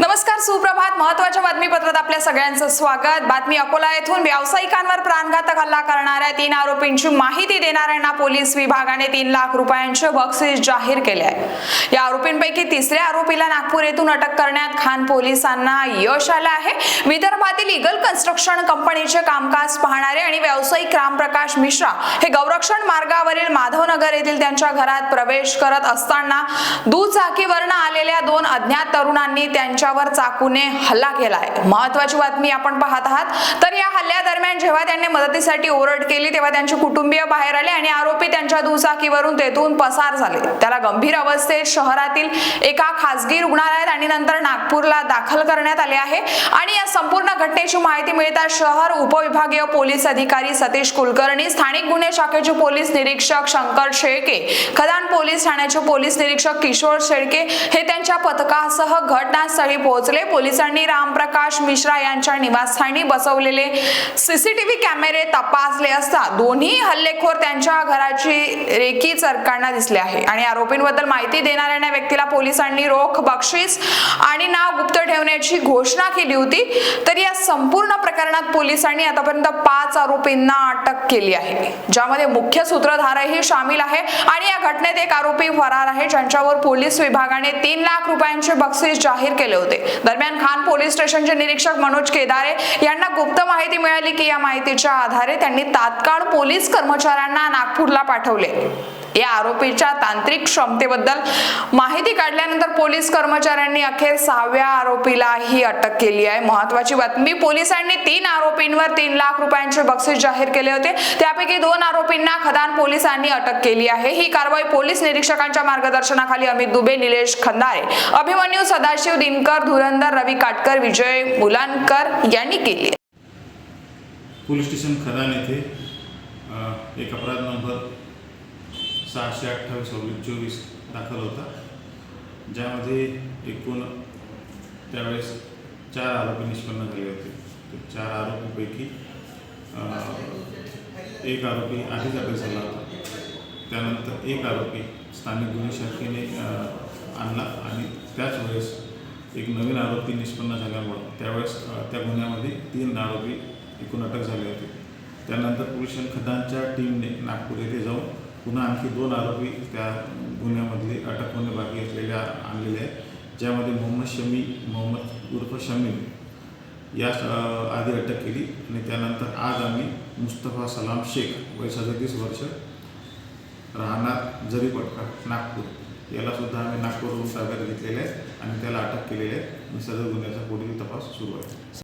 नमस्कार सुप्रभात महत्त्वाच्या बातमीपत्रात आपल्या सगळ्यांचं स्वागत. बातमी अकोला येथून व्यावसायिकांवर प्राणघातक हल्ला करणाऱ्या तीन आरोपींची माहिती देणाऱ्यांना पोलीस विभागाने तीन लाख रुपयांचे बक्षीस जाहीर केले आहे. या आरोपींपैकी तिसऱ्या आरोपीला नागपूर येथून अटक करण्यात खान पोलिसांना यश आलं आहे. विदर्भातील इगल कन्स्ट्रक्शन कंपनीचे कामकाज पाहणारे आणि व्यावसायिक रामप्रकाश मिश्रा हे गौरक्षण मार्गावरील माधवनगर येथील त्यांच्या घरात प्रवेश करत असताना दुचाकीवरनं आलेल्या दोन अज्ञात तरुणांनी त्यांच्यावर चाकूने हल्ला केलाय. महत्वाची बातमी आपण पाहत आहात. तर या हल्ल्यादरम्यान जेव्हा त्यांनी मदतीसाठी ओरड केली तेव्हा त्यांचे कुटुंबीय बाहेर आले आणि आरोपी त्यांच्या दुचाकीवरून तेथून पसार झाले. त्याला गंभीर अवस्थेत शहरातील एका खासगी रुग्णालयात आणि नंतर नागपूरला दाखल करण्यात आले आहे. आणि या संपूर्ण घटनेची माहिती मिळताच शहर उपविभागीय पोलीस अधिकारी सतीश कुलकर्णी स्थानिक गुन्हे शाखेचे पोलीस निरीक्षक शंकर शेळके खदान पोलीस ठाण्याचे पोलीस निरीक्षक किशोर शेळके हे त्यांच्या पथकासह घटनास्थळी पोहोचले. पोलिसांनी रामप्रकाश मिश्रा यांच्या निवासस्थानी बसवलेले सीसीटीव्ही कॅमेरे तपासले असता दोन्ही हल्लेखोर त्यांच्या घराची रेकी चरकांना दिसले आहे. आणि आरोपींबद्दल माहिती देणाऱ्या व्यक्तीला पोलिसांनी रोख बक्षीस आणि नाव गुप्त ठेवण्याची घोषणा केली होती. तर या संपूर्ण प्रकरणात पोलिसांनी आतापर्यंत पाच आरोपींना अटक केली आहे. ज्यामध्ये मुख्य सूत्रधारही सामील आहे आणि या घटनेत एक आरोपी फरार आहे. ज्यांच्यावर पोलीस विभागाने तीन लाख रुपयांचे बक्षीस जाहीर केले होते. दरम्यान खान पोलीस स्टेशनचे निरीक्षक मनोज केदारे यांना गुप्त माहिती मिळाली की या माहितीच्या आधारे त्यांनी तात्काळ पोलीस कर्मचाऱ्यांना नागपूरला पाठवले. या आरोपीच्या तांत्रिक क्षमतेबद्दल माहिती काढल्यानंतर पोलीस कर्मचाऱ्यांनी अखेर सहाव्या आरोपीला ही अटक केली आहे. महत्वाची बातमी पोलिसांनी तीन आरोपींवर तीन लाख रुपयांचे बक्षीस जाहीर केले होते. त्यापैकी दोन आरोपींना खदान पोलिसांनी अटक केली आहे. ही कारवाई पोलीस निरीक्षकांच्या मार्गदर्शनाखाली अमित दुबे निलेश खंदारे अभिमन्यू सदाशिव दिनकर धुरंधर रवी काटकर विजय मुलांकर यांनी केली पोलीस स्टेशन खदान येथे एक अपराध नंबर सहाशे अठ्ठावीस अब्लिक चोवीस दाखल होता. ज्यामध्ये एकूण त्यावेळेस चार आरोपी निष्पन्न झाले होते. तर चार आरोपीपैकी एक आरोपी आधीच अटक झाला होता. त्यानंतर एक आरोपी स्थानिक गुन्हे शाखेने आणला आणि त्याच वेळेस एक नवीन आरोपी निष्पन्न झाल्यामुळं त्यावेळेस त्या गुन्ह्यामध्ये तीन आरोपी एकूण अटक झाले होते. त्यानंतर पोलीस खदानच्या टीमने नागपूर येथे जाऊन पुन्हा आणखी दोन आरोपी त्या गुन्ह्यामधले अटक होणे बाकी असलेल्या आणलेले आहेत ज्यामध्ये मोहम्मद शमी मोहम्मद उर्फ शमीम या आधी अटक केली आणि त्यानंतर आज आम्ही मुस्तफा सलाम शेख वय सदतीस वर्ष राहणार जरीपटका नागपूर. याला सुद्धा आम्ही नागपूरवरून ताब्यात घेतलेले आहे आणि त्याला अटक केलेली आहे. आणि सदर गुन्ह्याचा पुढील तपास सुरू आहे.